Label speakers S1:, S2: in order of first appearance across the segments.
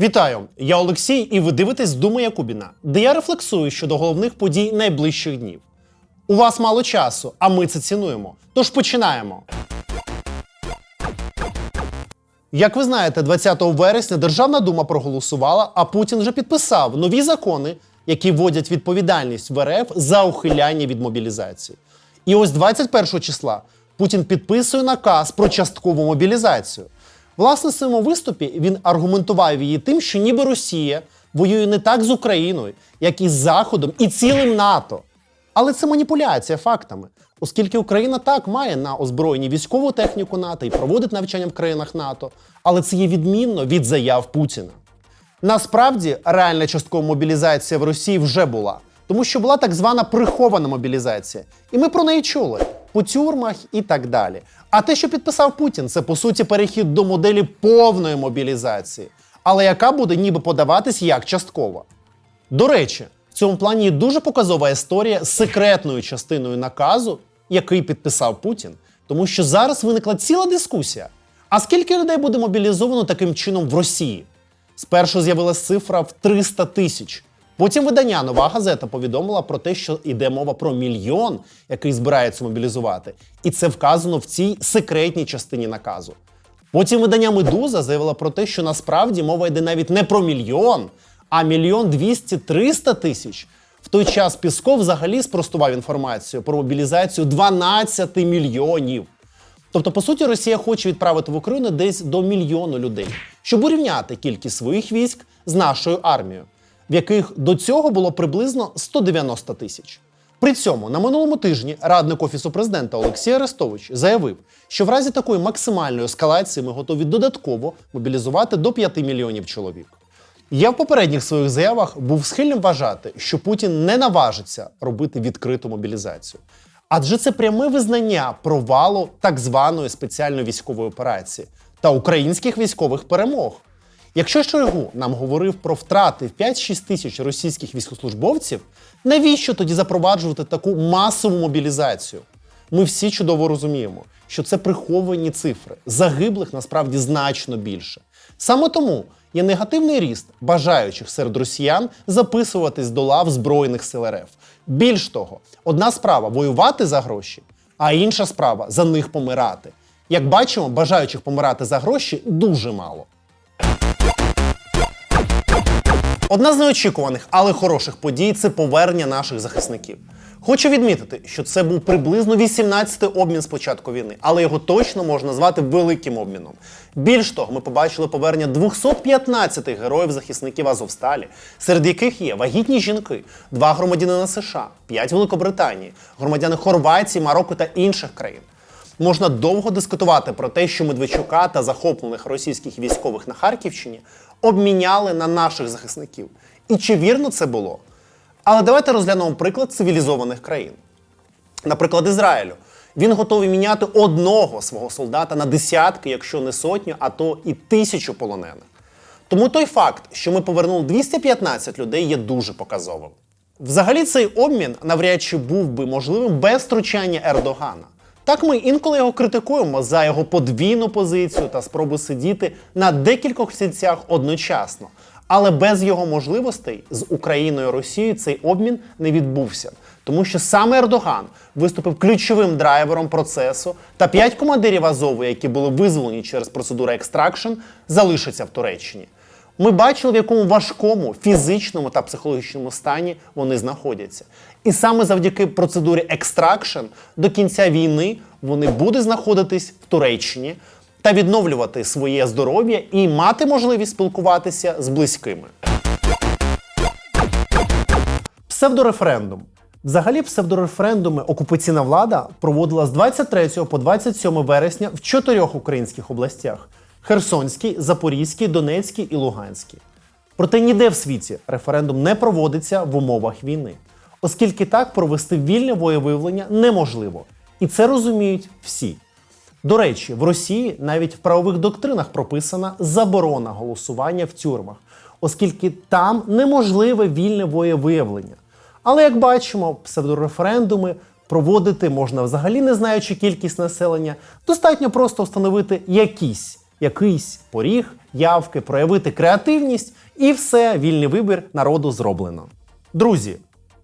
S1: Вітаю! Я Олексій, і ви дивитесь Дума Якубіна, де я рефлексую щодо головних подій найближчих днів. У вас мало часу, а ми це цінуємо. Тож починаємо. Як ви знаєте, 20 вересня Державна дума проголосувала, а Путін вже підписав нові закони, які вводять відповідальність в РФ за ухиляння від мобілізації. І ось 21 числа Путін підписує наказ про часткову мобілізацію. Власне, в своєму виступі він аргументував її тим, що ніби Росія воює не так з Україною, як і з Заходом і цілим НАТО. Але це маніпуляція фактами, оскільки Україна так має на озброєнні військову техніку НАТО і проводить навчання в країнах НАТО, але це є відмінно від заяв Путіна. Насправді реальна часткова мобілізація в Росії вже була, тому що була так звана прихована мобілізація. І ми про неї чули по тюрмах і так далі. А те, що підписав Путін, це по суті перехід до моделі повної мобілізації, але яка буде ніби подаватись як часткова. До речі, в цьому плані дуже показова історія з секретною частиною наказу, який підписав Путін, тому що зараз виникла ціла дискусія. А скільки людей буде мобілізовано таким чином в Росії? Спершу з'явилася цифра в 300 тисяч. Потім видання Нова газета повідомила про те, що йде мова про мільйон, який збираються мобілізувати. І це вказано в цій секретній частині наказу. Потім видання Медуза заявила про те, що насправді мова йде навіть не про мільйон, а мільйон двісті триста тисяч. В той час Пісков взагалі спростував інформацію про мобілізацію 12 мільйонів. Тобто, по суті, Росія хоче відправити в Україну десь до мільйону людей, щоб урівняти кількість своїх військ з нашою армією, в яких до цього було приблизно 190 тисяч. При цьому на минулому тижні радник офісу президента Олексій Арестович заявив, що в разі такої максимальної ескалації ми готові додатково мобілізувати до 5 мільйонів чоловік. Я в попередніх своїх заявах був схильним вважати, що Путін не наважиться робити відкриту мобілізацію. Адже це пряме визнання провалу так званої спеціальної військової операції та українських військових перемог. Якщо Шойгу нам говорив про втрати в 5-6 тисяч російських військовослужбовців, навіщо тоді запроваджувати таку масову мобілізацію? Ми всі чудово розуміємо, що це приховані цифри. Загиблих насправді значно більше. Саме тому є негативний ріст бажаючих серед росіян записуватись до лав Збройних сил РФ. Більш того, одна справа воювати за гроші, а інша справа за них помирати. Як бачимо, бажаючих помирати за гроші дуже мало. Одна з неочікуваних, але хороших подій це повернення наших захисників. Хочу відмітити, що це був приблизно 18-й обмін з початку війни, але його точно можна назвати великим обміном. Більш того, ми побачили повернення 215 героїв-захисників Азовсталі, серед яких є вагітні жінки, два громадянина США, п'ять Великобританії, громадяни Хорватії, Марокко та інших країн. Можна довго дискутувати про те, що Медведчука та захоплених російських військових на Харківщині обміняли на наших захисників. І чи вірно це було? Але давайте розглянемо приклад цивілізованих країн. Наприклад, Ізраїлю. Він готовий міняти одного свого солдата на десятки, якщо не сотню, а то і тисячу полонених. Тому той факт, що ми повернули 215 людей, є дуже показовим. Взагалі, цей обмін навряд чи був би можливим без втручання Ердогана. Так ми інколи його критикуємо за його подвійну позицію та спробу сидіти на декількох стільцях одночасно. Але без його можливостей з Україною і Росією цей обмін не відбувся, тому що саме Ердоган виступив ключовим драйвером процесу, та п'ять командирів Азову, які були визволені через процедуру екстракшн, залишаться в Туреччині. Ми бачили, в якому важкому фізичному та психологічному стані вони знаходяться. І саме завдяки процедурі екстракшн до кінця війни вони будуть знаходитись в Туреччині та відновлювати своє здоров'я і мати можливість спілкуватися з близькими. Псевдореферендум. Взагалі, псевдореферендуми окупаційна влада проводила з 23 по 27 вересня в чотирьох українських областях: Херсонській, Запорізькій, Донецькій і Луганській. Проте ніде в світі референдум не проводиться в умовах війни, оскільки так провести вільне воєвиявлення неможливо. І це розуміють всі. До речі, в Росії навіть в правових доктринах прописана заборона голосування в тюрмах, оскільки там неможливе вільне воєвиявлення. Але як бачимо, псевдореферендуми проводити можна взагалі не знаючи кількість населення. Достатньо просто встановити якісь, якийсь поріг, явки, проявити креативність, і все, вільний вибір народу зроблено. Друзі,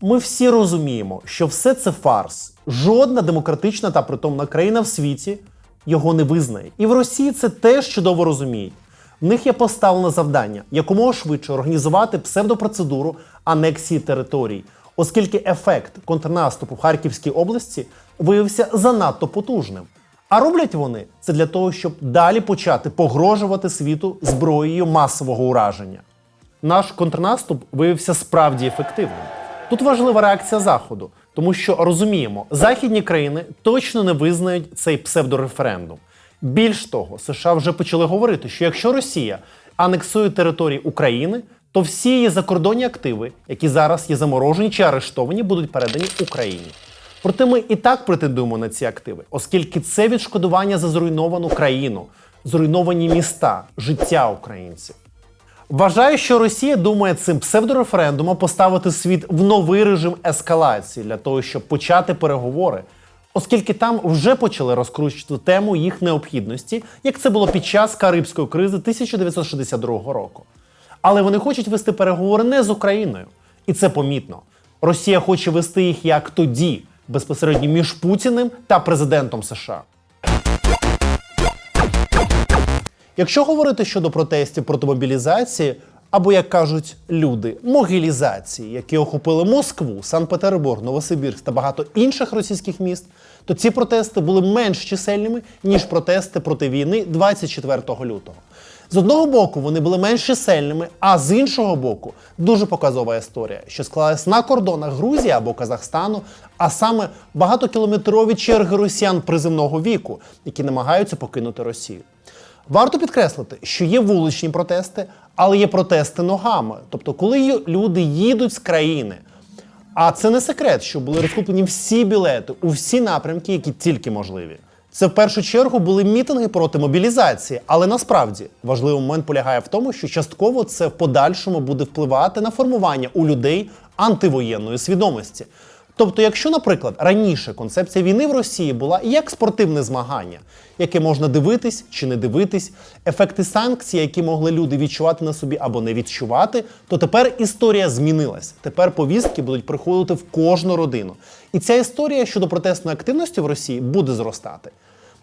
S1: ми всі розуміємо, що все це фарс. Жодна демократична та притомна країна в світі його не визнає. І в Росії це теж чудово розуміють. В них є поставлене завдання якомога швидше організувати псевдопроцедуру анексії територій, оскільки ефект контрнаступу в Харківській області виявився занадто потужним. А роблять вони це для того, щоб далі почати погрожувати світу зброєю масового ураження. Наш контрнаступ виявився справді ефективним. Тут важлива реакція Заходу, тому що розуміємо, західні країни точно не визнають цей псевдореферендум. Більш того, США вже почали говорити, що якщо Росія анексує території України, то всі її закордонні активи, які зараз є заморожені чи арештовані, будуть передані Україні. Проте ми і так претендуємо на ці активи, оскільки це відшкодування за зруйновану країну, зруйновані міста, життя українців. Вважаю, що Росія думає цим псевдореферендумом поставити світ в новий режим ескалації для того, щоб почати переговори, оскільки там вже почали розкручувати тему їх необхідності, як це було під час Карибської кризи 1962 року. Але вони хочуть вести переговори не з Україною, і це помітно. Росія хоче вести їх як тоді, безпосередньо між Путіним та президентом США. Якщо говорити щодо протестів проти мобілізації, або, як кажуть люди, могилізації, які охопили Москву, Санкт-Петербург, Новосибірськ та багато інших російських міст, то ці протести були менш чисельними, ніж протести проти війни 24 лютого. З одного боку, вони були менш чисельними, а з іншого боку, дуже показова історія, що склалась на кордонах Грузії або Казахстану, а саме багатокілометрові черги росіян приземного віку, які намагаються покинути Росію. Варто підкреслити, що є вуличні протести, але є протести ногами. Тобто, коли люди їдуть з країни. А це не секрет, що були розкуплені всі білети у всі напрямки, які тільки можливі. Це в першу чергу були мітинги проти мобілізації, але насправді важливий момент полягає в тому, що частково це в подальшому буде впливати на формування у людей антивоєнної свідомості. Тобто, якщо, наприклад, раніше концепція війни в Росії була як спортивне змагання, яке можна дивитись чи не дивитись, ефекти санкцій, які могли люди відчувати на собі або не відчувати, то тепер історія змінилась. Тепер повістки будуть приходити в кожну родину. І ця історія щодо протестної активності в Росії буде зростати.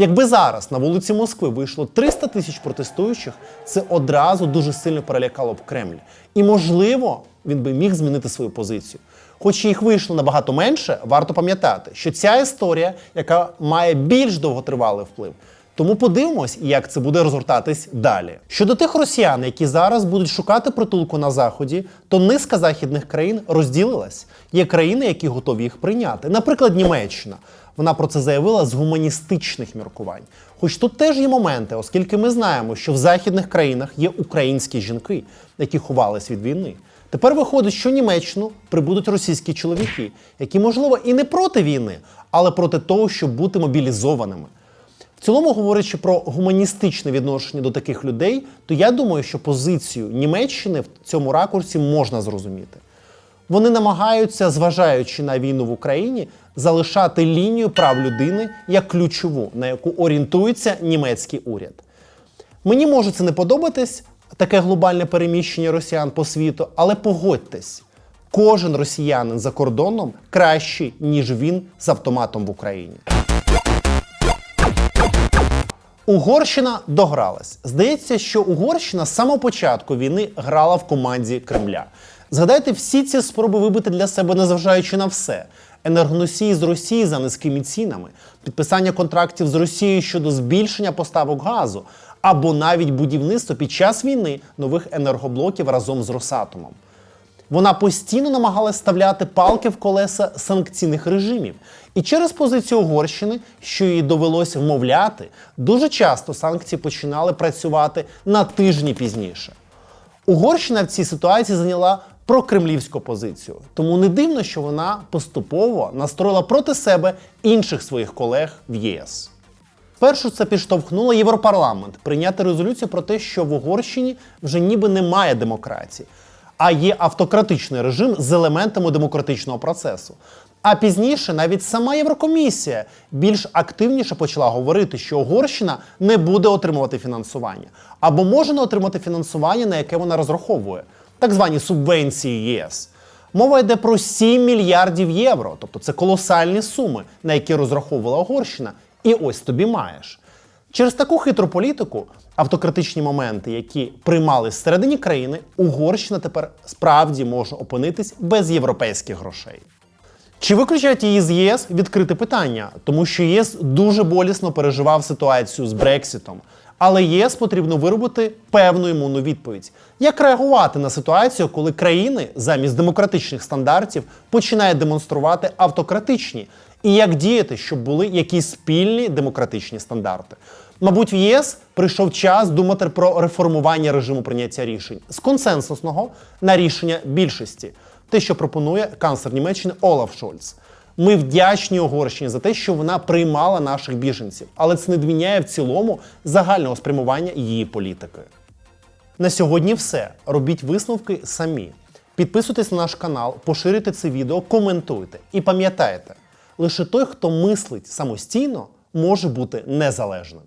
S1: Якби зараз на вулиці Москви вийшло 300 тисяч протестуючих, це одразу дуже сильно перелякало б Кремль. І можливо, він би міг змінити свою позицію. Хоч їх вийшло набагато менше, варто пам'ятати, що ця історія, яка має більш довготривалий вплив. Тому подивимось, як це буде розгортатись далі. Щодо тих росіян, які зараз будуть шукати притулку на заході, то низка західних країн розділилась. Є країни, які готові їх прийняти. Наприклад, Німеччина. Вона про це заявила з гуманістичних міркувань. Хоч тут теж є моменти, оскільки ми знаємо, що в західних країнах є українські жінки, які ховались від війни. Тепер виходить, що Німеччину прибудуть російські чоловіки, які, можливо, і не проти війни, але проти того, щоб бути мобілізованими. В цілому, говорячи про гуманістичне відношення до таких людей, то я думаю, що позицію Німеччини в цьому ракурсі можна зрозуміти. Вони намагаються, зважаючи на війну в Україні, залишати лінію прав людини як ключову, на яку орієнтується німецький уряд. Мені може це не подобатись, таке глобальне переміщення росіян по світу, але погодьтесь, кожен росіянин за кордоном кращий, ніж він з автоматом в Україні. Угорщина догралась. Здається, що Угорщина з самого початку війни грала в команді Кремля. Згадайте всі ці спроби вибити для себе, незважаючи на все. Енергоносії з Росії за низькими цінами, підписання контрактів з Росією щодо збільшення поставок газу, або навіть будівництво під час війни нових енергоблоків разом з Росатомом. Вона постійно намагалась ставляти палки в колеса санкційних режимів. І через позицію Угорщини, що їй довелося вмовляти, дуже часто санкції починали працювати на тижні пізніше. Угорщина в цій ситуації зайняла прокремлівську позицію, тому не дивно, що вона поступово настроїла проти себе інших своїх колег в ЄС. Першу це підштовхнуло Європарламент прийняти резолюцію про те, що в Угорщині вже ніби немає демократії, а є автократичний режим з елементами демократичного процесу. А пізніше навіть сама Єврокомісія більш активніше почала говорити, що Угорщина не буде отримувати фінансування або може не отримати фінансування, на яке вона розраховує, так звані субвенції ЄС. Мова йде про 7 мільярдів євро, тобто це колосальні суми, на які розраховувала Угорщина. І ось тобі маєш. Через таку хитру політику, автократичні моменти, які приймали всередині країни, Угорщина тепер справді може опинитись без європейських грошей. Чи виключать її з ЄС відкрите питання, тому що ЄС дуже болісно переживав ситуацію з Брексітом. Але ЄС потрібно виробити певну імунну відповідь. Як реагувати на ситуацію, коли країни замість демократичних стандартів починають демонструвати автократичні, і як діяти, щоб були якісь спільні демократичні стандарти? Мабуть, в ЄС прийшов час думати про реформування режиму прийняття рішень з консенсусного на рішення більшості, те, що пропонує канцлер Німеччини Олаф Шольц. Ми вдячні Угорщині за те, що вона приймала наших біженців, але це не двіняє в цілому загального спрямування її політики. На сьогодні все. Робіть висновки самі. Підписуйтесь на наш канал, поширюйте це відео, коментуйте. І пам'ятайте, лише той, хто мислить самостійно, може бути незалежним.